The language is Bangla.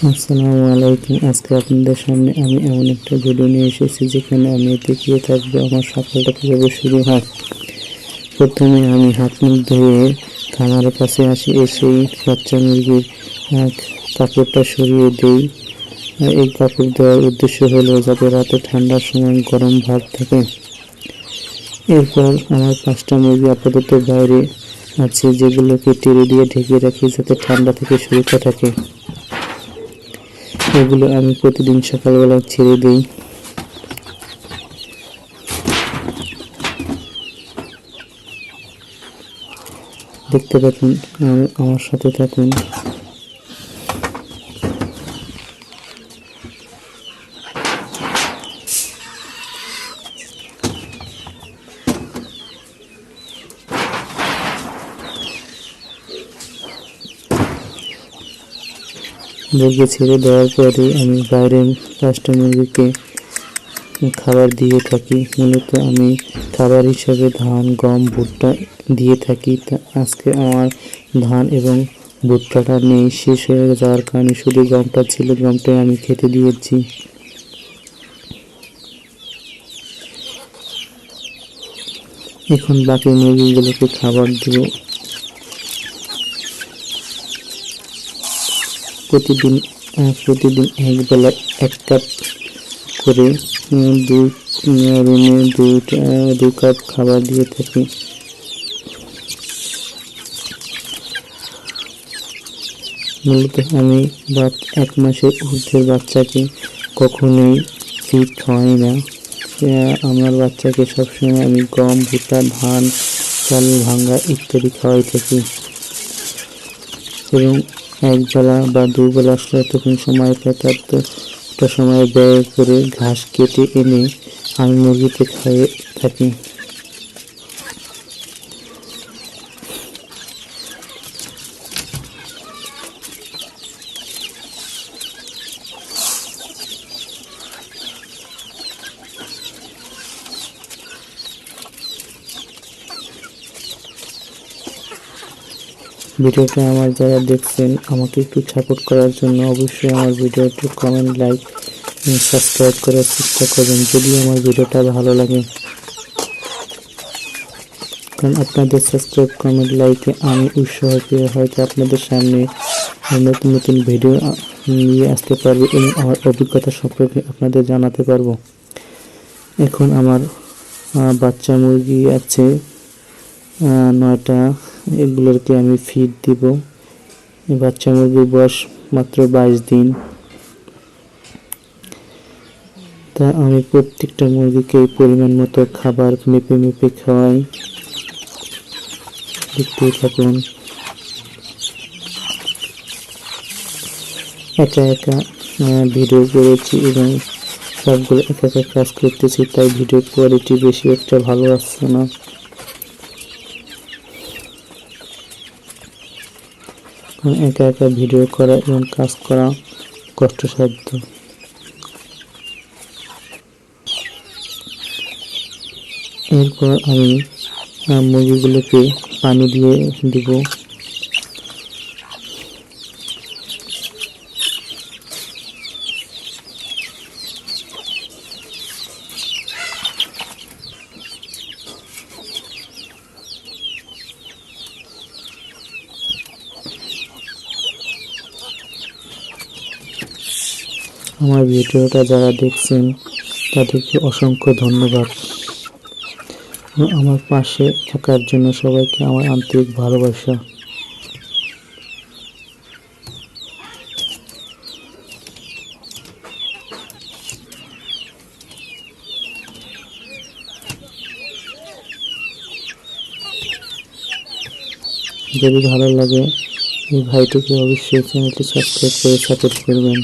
আসসালামু আলাইকুম। আজকে আপনাদের সামনে আমি এমন একটা ভিডিও নিয়ে এসেছি যেখানে আমি দেখিয়ে থাকব আমার সকালটা কীভাবে শুরু হয়। প্রথমে আমি হাত মুখ ধুয়ে খামারের কাছে আসি এসেই বাচ্চা মুরগির কাপড়টা সরিয়ে দিই। এই কাপড় দেওয়ার উদ্দেশ্য হলো যাতে রাতে ঠান্ডার সময় গরম ভাব থাকে। এরপর আমার পাঁচটা মুরগি আপাতত বাইরে আছে, যেগুলোকে টেরে দিয়ে ঢেকে রাখি যাতে ঠান্ডা থেকে সুরক্ষা থাকে। এগুলো আমি প্রতিদিন সকালবেলা ছেড়ে দিই। দেখতে থাকুন আমার সাথে থাকুন। মুরগি ছেড়ে দেওয়ার পরে আমি বাইরের পাঁচটা মুরগিকে খাবার দিয়ে থাকি। মূলত আমি খাবার হিসাবে ধান, গম, ভুট্টা দিয়ে থাকি। তা আজকে আমার ধান এবং ভুট্টাটা নেই, শেষ হয়ে যাওয়ার কারণে শুধু গমটা ছিল, গমটাই আমি খেতে দিয়েছি। এখন বাকি মুরগিগুলোকে খাবার দেবো। প্রতিদিন প্রতিদিন একবেলা এক কাপ করে দুই রুমে দু কাপ খাবার দিয়ে থাকি। মূলত আমি এক মাসের ঊর্ধ্বের বাচ্চাকে কখনোই ফিড খাওয়াই না। আমার বাচ্চাকে সবসময় আমি গম, ভুট্টা, ধান, চাল, ভাঙ্গা ইত্যাদি খাওয়াই থাকি। এবং একবেলা বা দুবেলা যতক্ষণ সময় পাই ততটা সময় ব্যয় করে ঘাস কেটে এনে আমি মুরগিতে খাইয়ে থাকি। ভিডিওটা আমার যারা দেখছেন, আমাকে একটু সাপোর্ট করার জন্য অবশ্যই আমার ভিডিওটি কমেন্ট লাইক সাবস্ক্রাইব করার চেষ্টা করবেন, যদি আমার ভিডিওটা ভালো লাগে। কারণ আপনাদের সাবস্ক্রাইব কমেন্ট লাইকে আমি উৎসাহ পেয়ে হয়তো আপনাদের সামনে নতুন নতুন ভিডিও নিয়ে আসতে পারব এবং আমার অভিজ্ঞতা সম্পর্কে আপনাদের জানাতে পারব। এখন আমার বাচ্চা মুরগি আছে নয়টা এগুলোকে আমি ফিড দিব। এই বাচ্চা মুরগির বয়স মাত্র বাইশ দিন। তা আমি প্রত্যেকটা মুরগিকে পরিমাণ মতো খাবার মেপে মেপে খাওয়াই। দেখতেই থাকুন। একা একা ভিডিও করেছি এবং সবগুলো একা একা কাজ করতেছি, তাই ভিডিও কোয়ালিটি বেশি একটা ভালো আসছে না। একা একা ভিডিও করা এবং কাজ করা কষ্টসাধ্য। এরপর আমি মুরগিগুলোকে পানি দিয়ে দিব। আমার ভিডিওটা যারা দেখছেন, তাদেরকে অসংখ্য ধন্যবাদ। আমার পাশে থাকার জন্য সবাইকে আমার আন্তরিক ভালোবাসা। যদি ভালো লাগে, এই ভাইটিকে অবশ্যই চ্যানেলটি সাবস্ক্রাইব করে সাপোর্ট করবেন।